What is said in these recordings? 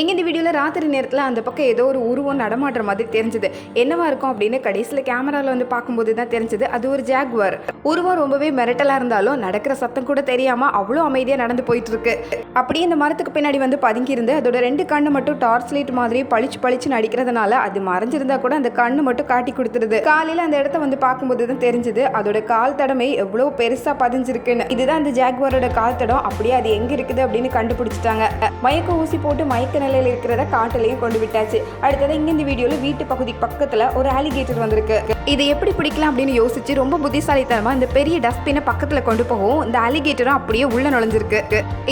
இங்க இந்த வீடியோவில் ராத்திரி நேரத்தில் அந்த பக்கம் ஏதோ ஒரு உருவம் நடமாடுற மாதிரி தெரிஞ்சது. என்னவா இருக்கும் அப்படின்னு கடைசியில் கேமராவில் வந்து பார்க்கும்போது தான் தெரிஞ்சது. அது ஒரு ஜாக்வார். உருவம் ரொம்பவே மிரட்டலாக இருந்தாலும் நடக்கிற சத்தம் கூட தெரியாமல் அவ்வளோ அமைதியாக நடந்து போயிட்டு இருக்கு அப்படியே இந்த மரத்துக்கு பின்னாடி வந்து பதுங்கியிருந்து அதோட ரெண்டு கண்ணு மட்டும் டார்ச் லைட் மாதிரி பளிச்சு பளிச்சுன்னு அடிக்கிறதுனால அது மறைஞ்சிருந்தா கூட அந்த கண்ணு மட்டும் காட்டி கொடுத்துருது. காலையில் அந்த இடத்த வந்து பார்க்கும்போது தான் தெரிஞ்சது. அதோட கால் தடமை எவ்வளோ பெருசாக பதிஞ்சிருக்குன்னு. இதுதான் அந்த ஜாக்வாரோட கால் தடம். அப்படியே அது எங்கே இருக்குது அப்படின்னு கண்டுபிடிச்சிட்டாங்க. மயக்க ஊசி போட்டு மயக்க நிலையில் இருக்கிறத காட்டுலையும் கொண்டு விட்டாச்சு. அடுத்தது இங்க இந்த வீடியோவில் வீட்டு பகுதி பக்கத்தில் ஒரு ஆலிகேட்டர் வந்திருக்கு. இதை எப்படி பிடிக்கலாம் அப்படின்னு யோசிச்சு ரொம்ப புத்திசாலித்தனமாக இந்த பெரிய டஸ்ட்பினை பக்கத்தில் கொண்டு போகவும் இந்த அலிகேட்டரும் அப்படியே உள்ள நுழைஞ்சிருக்கு.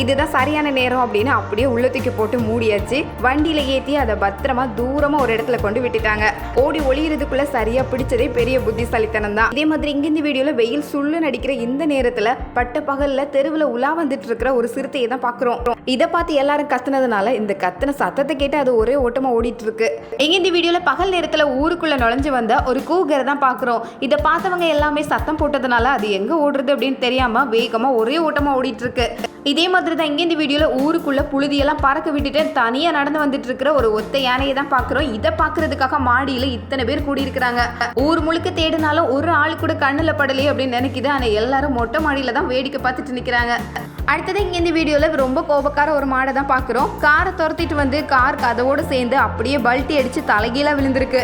இதுதான் சரியான நேரம் அப்படின்னு அப்படியே உள்ள தூக்கி போட்டு மூடியாச்சு. வண்டியில ஏற்றி அதை பத்திரமா தூரமா ஒரு இடத்துல கொண்டு விட்டுட்டாங்க. ஓடி ஒளியறதுக்குள்ள சரியா பிடிச்சதே பெரிய புத்திசாலித்தனம் தான். இதே மாதிரி இங்க இந்த வீடியோல வெயில் சுள்ளு நடிக்கிற இந்த நேரத்துல பட்ட பகல்ல தெருவுல உலா வந்துட்டு இருக்கிற ஒரு சிறுத்தையை தான் பாக்குறோம். இதை பார்த்து எல்லாரும் கத்துனதுனால இந்த கத்துன சத்தத்தை கேட்டு அது ஒரே ஓட்டமாக ஓடிட்டு இருக்கு இந்த வீடியோல பகல் நேரத்தில் ஊருக்குள்ள நுழைஞ்சு வந்த ஒரு கூகரை தான் பார்க்குறோம் இதை பார்த்தவங்க எல்லாமே சத்தம் போட்டதுனால அது எங்க ஓடுறது அப்படின்னு தெரியாம வேகமாக ஒரே ஓட்டமாக ஓடிட்டு இருக்கு இதே மாதிரி தான் இங்கே இந்த வீடியோவில் ஊருக்குள்ளே புழுதியெல்லாம் பறக்க விட்டுட்டு தனியாக நடந்து வந்துட்டு இருக்கிற ஒரு ஒத்த யானையை தான் பார்க்குறோம் இதை பார்க்கறதுக்காக மாடியில் இத்தனை பேர் கூடியிருக்கிறாங்க. ஊர் முழுக்க தேடினாலும் ஒரு ஆள் கூட கண்ணில் படலையே அப்படின்னு நினைக்கிது. ஆனால் எல்லாரும் மொட்டை மாடியில் தான் வேடிக்கை பார்த்துட்டு நிற்கிறாங்க அடுத்தது இங்கே இந்த வீடியோவில் ரொம்ப கோபக்கார ஒரு மாடை தான் பார்க்குறோம் காரை துரத்திட்டு வந்து கார் கதவோடு சேர்ந்து அப்படியே பல்ட்டி அடித்து தலைகீழாக விழுந்திருக்கு.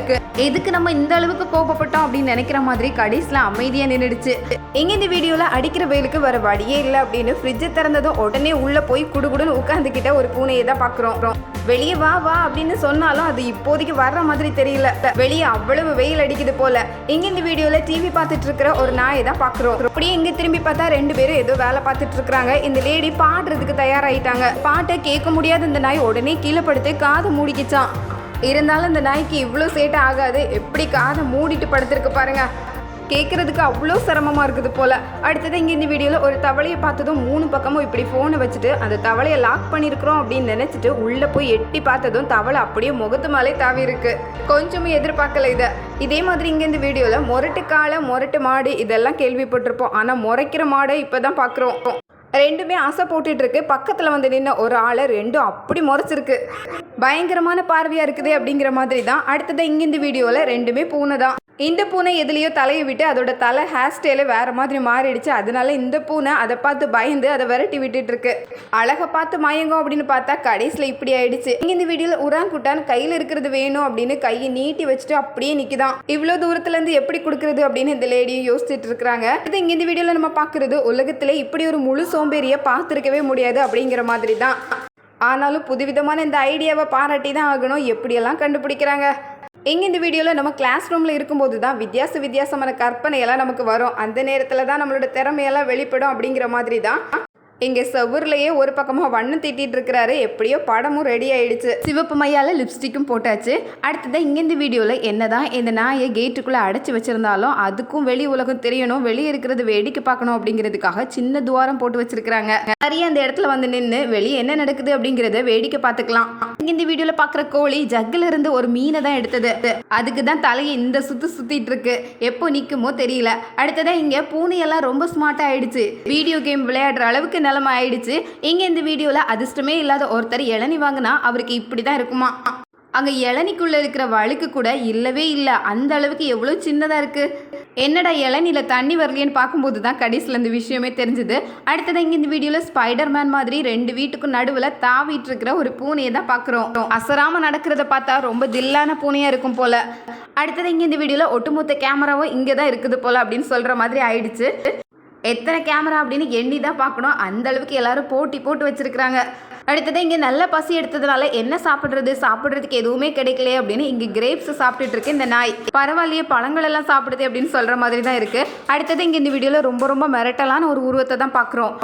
எதுக்கு நம்ம இந்த அளவுக்கு கோபப்பட்டோம் அப்படின்னு நினைக்கிற மாதிரி கடைசியில் அமைதியாக நின்றுடுச்சு இங்கே இந்த வீடியோவில் அடிக்கிற வெயிலுக்கு வர வழியே இல்லை அப்படின்னு ஃப்ரிட்ஜை வந்ததும் உடனே உள்ளே போய் குடுகுடுன்னு உட்காந்துக்கிட்ட ஒரு பூனையை தான் பார்க்குறோம். வெளியே வா வா அப்படின்னு சொன்னாலும் அது இப்போதைக்கு வர்ற மாதிரி தெரியல. வெளியே அவ்வளவு வெயில் அடிக்குது போல. இங்க இந்த வீடியோல டிவி பார்த்துட்டு இருக்கிற ஒரு நாயை தான் பாக்குறோம் அப்படியே இங்க திரும்பி பார்த்தா ரெண்டு பேரும் ஏதோ வேலை பார்த்துட்டு இருக்காங்க இந்த லேடி பாடுறதுக்கு தயாராயிட்டாங்க. பாட்டை கேட்க முடியாத இந்த நாய் உடனே கீழே படுத்து காது மூடிக்கிச்சான் இருந்தாலும் இந்த நாய்க்கு இவ்வளோ சேட்டை ஆகாது. எப்படி காதை மூடிட்டு படுத்திருக்கு பாருங்க. கேட்குறதுக்கு அவ்வளோ சிரமமாக இருக்குது போல். அடுத்தது இங்கே இந்த வீடியோவில் ஒரு தவளையை பார்த்ததும் மூணு பக்கமும் இப்படி ஃபோனை வச்சுட்டு அந்த தவளையை லாக் பண்ணியிருக்கிறோம் அப்படின்னு நினச்சிட்டு உள்ளே போய் எட்டி பார்த்ததும் தவளை அப்படியே முகத்து மேலே தாவி இருக்கு. கொஞ்சமும் எதிர்பார்க்கல இதை. இதே மாதிரி இங்கே இந்த வீடியோவில் முரட்டு காளை முரட்டு மாடு இதெல்லாம் கேள்விப்பட்டிருப்போம். ஆனால் முறைக்கிற மாடை இப்போ தான் பார்க்குறோம் ரெண்டுமே ஆசை போட்டுட்டு இருக்கு. பக்கத்தில் வந்து நின்ன ஒரு ஆளை ரெண்டும் அப்படி முறைச்சிருக்கு. பயங்கரமான பார்வையாக இருக்குது அப்படிங்கிற மாதிரி தான் அடுத்தது இங்கே இந்த வீடியோவில் ரெண்டுமே பூனை தான் இந்த பூனை எதுலேயோ தலையை விட்டு அதோட தலை ஹேர் ஸ்டைலே வேறு மாதிரி மாறிடுச்சு. அதனால இந்த பூனை அதை பார்த்து பயந்து அதை விரட்டி விட்டுட்டு இருக்கு அழகை பார்த்து மயங்கும் அப்படின்னு பார்த்தா கடைசியில் இப்படி ஆயிடுச்சு. இங்கே இந்த வீடியோவில் உரான் குட்டான் கையில் இருக்கிறது வேணும் அப்படின்னு கையை நீட்டி வச்சுட்டு அப்படியே நிற்கிதான் இவ்வளோ தூரத்துலேருந்து எப்படி கொடுக்குறது அப்படின்னு இந்த லேடியும் யோசிச்சுட்டு இருக்கிறாங்க. இது இங்கே இந்த வீடியோவில் நம்ம பார்க்குறது உலகத்தில் இப்படி ஒரு முழு சோம்பேறியை பார்த்துருக்கவே முடியாது அப்படிங்கிற மாதிரி தான் ஆனாலும் புதுவிதமான இந்த ஐடியாவை பாராட்டி தான் ஆகணும். எப்படியெல்லாம் கண்டுபிடிக்கிறாங்க? இங்கே இந்த வீடியோவில் நம்ம கிளாஸ் ரூமில் இருக்கும்போது தான் வித்தியாச வித்தியாசமான கற்பனையெல்லாம் நமக்கு வரும். அந்த நேரத்தில் தான் நம்மளோட திறமையெல்லாம் வெளிப்படும் அப்படிங்கிற மாதிரி தான். இங்கே செவுர்லையே ஒரு பக்கமாக வண்ணம் திட்டிகிட்டு இருக்கிறாரு எப்படியோ படமும் ரெடி ஆயிடுச்சு. சிவப்பு மையால் லிப்ஸ்டிக்கும் போட்டாச்சு. அடுத்ததான் இங்கேருந்து இந்த வீடியோவில் என்னதான் இந்த நாயை கேட்டுக்குள்ளே அடைச்சி வச்சுருந்தாலும் அதுக்கும் வெளி உலகம் தெரியணும் வெளியே இருக்கிறது வேடிக்கை பார்க்கணும் அப்படிங்கிறதுக்காக சின்ன துவாரம் போட்டு வச்சிருக்கிறாங்க. நிறைய அந்த இடத்துல வந்து நின்று வெளியே என்ன நடக்குது அப்படிங்கிறத வேடிக்கை பார்த்துக்கலாம். இங்க இந்த பார்க்குற கோழி ஜக்கில் இருந்து ஒரு மீனை தான் எடுத்தது. அதுக்கு தான் தலையை இந்த சுற்றி சுற்றிட்டு இருக்கு எப்போ நிற்குமோ தெரியல. அடுத்ததான் இங்கே பூனையெல்லாம் ரொம்ப ஸ்மார்ட் ஆயிடுச்சு. வீடியோ கேம் விளையாடுற அளவுக்கு நிலமை ஆயிடுச்சு. இங்கே இந்த வீடியோவில் அதிர்ஷ்டமே இல்லாத ஒருத்தர் இளநி வாங்கினா அவருக்கு இப்படி தான் இருக்குமா? அங்கே இளநிக்குள்ளே இருக்கிற வழுக்கு கூட இல்லவே இல்லை. அந்த அளவுக்கு எவ்வளோ சின்னதாக இருக்குது என்னடா இளநியில் தண்ணி வரலையேன்னு பார்க்கும்போது தான் கடைசியில் இந்த விஷயமே தெரிஞ்சுது. அடுத்தது இங்கே இந்த வீடியோவில் ஸ்பைடர் மேன் மாதிரி ரெண்டு வீட்டுக்கும் நடுவில் தாவிட்டு இருக்கிற ஒரு பூனையை தான் பார்க்குறோம். அசராமல் நடக்கிறத பார்த்தா ரொம்ப தில்லான பூனையாக இருக்கும் போல. அடுத்தது இங்கே இந்த வீடியோவில் ஒட்டுமொத்த கேமராவும் இங்கே தான் இருக்குது போல் அப்படின்னு சொல்கிற மாதிரி ஆயிடுச்சு. எத்தனை கேமரா அப்படின்னு எண்ணி தான் பார்க்கணும். அந்த அளவுக்கு எல்லாரும் போட்டி போட்டு வச்சிருக்கிறாங்க. அடுத்தது இங்கே நல்ல பசி எடுத்ததுனால என்ன சாப்பிட்றது? சாப்பிட்றதுக்கு எதுவுமே கிடைக்கலையே அப்படின்னு இங்கே கிரேப்ஸ் சாப்பிட்டுட்டு இருக்கு இந்த நாய். பரவாயில்லையே பழங்கள் எல்லாம் சாப்பிடுது அப்படின்னு சொல்கிற மாதிரி தான் இருக்கு. அடுத்தது இங்கே இந்த வீடியோவில் ரொம்ப ரொம்ப மிரட்டலான ஒரு உருவத்தை தான் பார்க்குறோம்.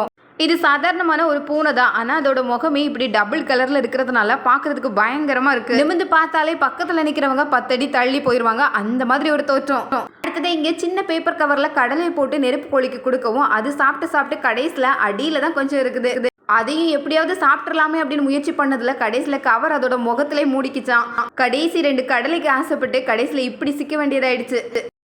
இது சாதாரணமான ஒரு பூனை தான். ஆனால் அதோட முகமே இப்படி டபுள் கலரில் இருக்கிறதுனால பார்க்கறதுக்கு பயங்கரமாக இருக்கு. நிமிந்து பார்த்தாலே பக்கத்தில் நிற்கிறவங்க பத்தடி தள்ளி போயிடுவாங்க அந்த மாதிரி ஒரு தோற்றம். அடுத்தது இங்கே சின்ன பேப்பர் கவரில் கடலை போட்டு நெருப்பு கோழிக்கு கொடுக்கவும் அது சாப்பிட்டு சாப்பிட்டு கடைசியில் அடியில் தான் கொஞ்சம் இருக்குது. அதையும் எப்படியாவது சாப்பிட்றலாமே அப்படின்னு முயற்சி பண்ணதுல கடைசியில கவர் அதோட முகத்திலே மூடிக்கிச்சான் கடைசி ரெண்டு கடலைக்கு ஆசைப்பட்டு கடைசியில இப்படி சிக்க வேண்டியதாயிடுச்சு.